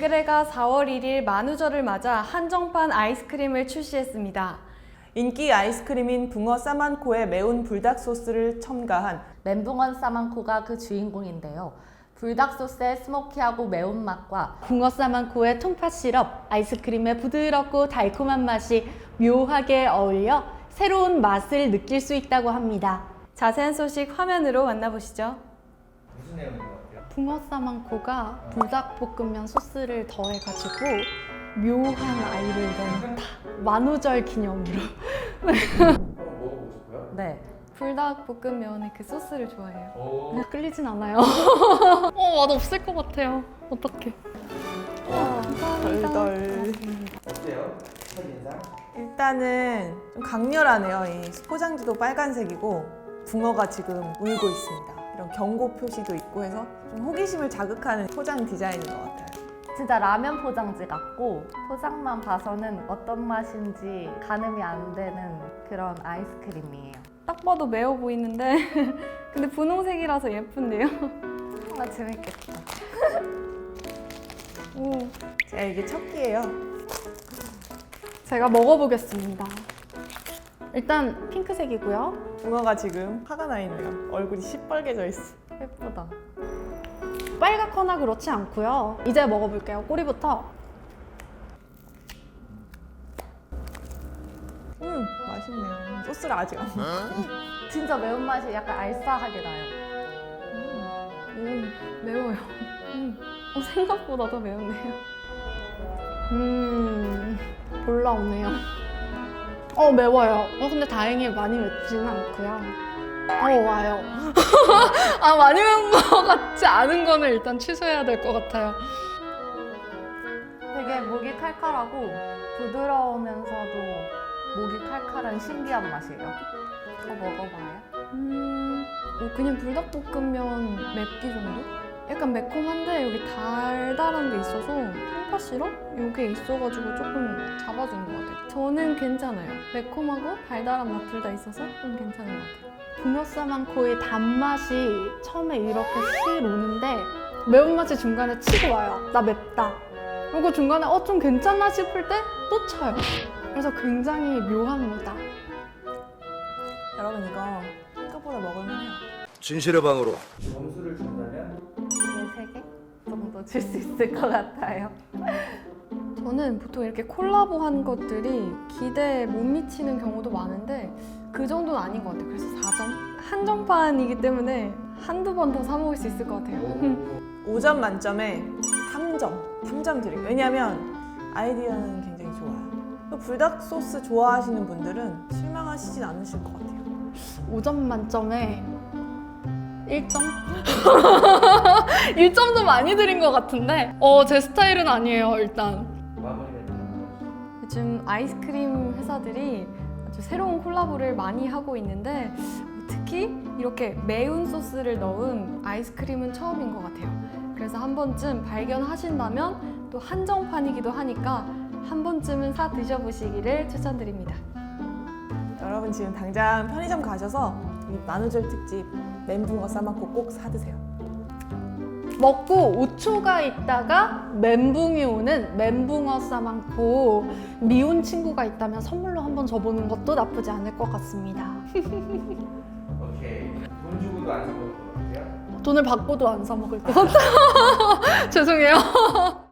롯데가 4월 1일 만우절을 맞아 한정판 아이스크림을 출시했습니다. 인기 아이스크림인 붕어 싸만코의 매운 불닭 소스를 첨가한 멘붕원 사만코가 그 주인공인데요. 불닭 소스의 스모키하고 매운맛과 붕어 사만코의 통팥 시럽, 아이스크림의 부드럽고 달콤한 맛이 묘하게 어울려 새로운 맛을 느낄 수 있다고 합니다. 자세한 소식 화면으로 만나보시죠. 무슨 같아요? 붕어 사만코가 불닭볶음면 소스를 더해가지고 묘한 아이를 낸다. 만우절 기념으로. 먹어보고 싶어요? 네. 불닭볶음면의 그 소스를 좋아해요. 오. 끌리진 않아요. 어, 맛 없을 것 같아요. 어떡해. 덜덜. 어때요? 첫 인상? 일단은 좀 강렬하네요. 이 포장지도 빨간색이고 붕어가 지금 울고 있습니다. 이런 경고 표시도 있고 해서 좀 호기심을 자극하는 포장 디자인인 것 같아요. 진짜 라면 포장지 같고 포장만 봐서는 어떤 맛인지 가늠이 안 되는 그런 아이스크림이에요. 딱 봐도 매워 보이는데 근데 분홍색이라서 예쁜데요. 아 재밌겠다. 오, 제가 이게 첫 끼예요. 제가 먹어보겠습니다. 일단 핑크색이고요. 붕어가 지금 화가 나 있네요. 얼굴이 시뻘개져 있어. 예쁘다. 빨갛거나 그렇지 않고요. 이제 먹어볼게요. 꼬리부터. 음 맛있네요. 소스를 아직 안 먹어. 진짜 매운맛이 약간 알싸하게 나요. 오 매워요. 음, 어, 생각보다 더 매운데요. 음, 올라오네요. 어, 매워요. 어, 근데 다행히 많이 맵지는 않고요. 어, 와요. 아, 많이 매운 거 같지 않은 거는 일단 취소해야 될 것 같아요. 되게 목이 칼칼하고 부드러우면서도 목이 칼칼한 신기한 맛이에요. 더 먹어봐요. 음, 어, 그냥 불닭볶음면 맵기 정도? 약간 매콤한데 여기 달달한 게 있어서 통팥 시럽? 이게 있어가지고 조금 잡아주는 것 같아요. 저는 괜찮아요. 매콤하고 달달한 맛 둘 다 있어서 좀 괜찮은 것 같아요. 붕어사만코의 단맛이 처음에 이렇게 씩 오는데 매운맛이 중간에 치고 와요. 나 맵다. 그리고 중간에 어, 좀 괜찮나 싶을 때 또 쳐요. 그래서 굉장히 묘합니다. 여러분 이거 생각보다 먹을만해요. 진실의 방으로 점수를 3개 정도 줄수 있을 것 같아요. 저는 보통 이렇게 콜라보 한 것들이 기대에 못 미치는 경우도 많은데 그 정도는 아닌 것 같아요. 그래서 4점? 한정판이기 때문에 한두 번 더 사 먹을 수 있을 것 같아요. 오. 5점 만점에 3점. 3점 드릴게요. 왜냐면 아이디어는 굉장히 좋아요. 또 불닭 소스 좋아하시는 분들은 실망하시진 않으실 것 같아요. 5점 만점에 1점? 1점도 많이 드린 것 같은데 어, 제 스타일은 아니에요, 일단. 요즘 아이스크림 회사들이 아주 새로운 콜라보를 많이 하고 있는데 특히 이렇게 매운 소스를 넣은 아이스크림은 처음인 것 같아요. 그래서 한 번쯤 발견하신다면 또 한정판이기도 하니까 한 번쯤은 사 드셔보시기를 추천드립니다. 여러분 지금 당장 편의점 가셔서 이 만우절 특집 멘붕어 싸먹고 꼭 사드세요. 먹고 5초가 있다가 멘붕이 오는 멘붕어 싸만코 미운 친구가 있다면 선물로 한번 줘보는 것도 나쁘지 않을 것 같습니다. 오케이. 돈 주고도 안 사먹을 것 같아요? 돈을 받고도 안 사 먹을 것 같아요. 죄송해요.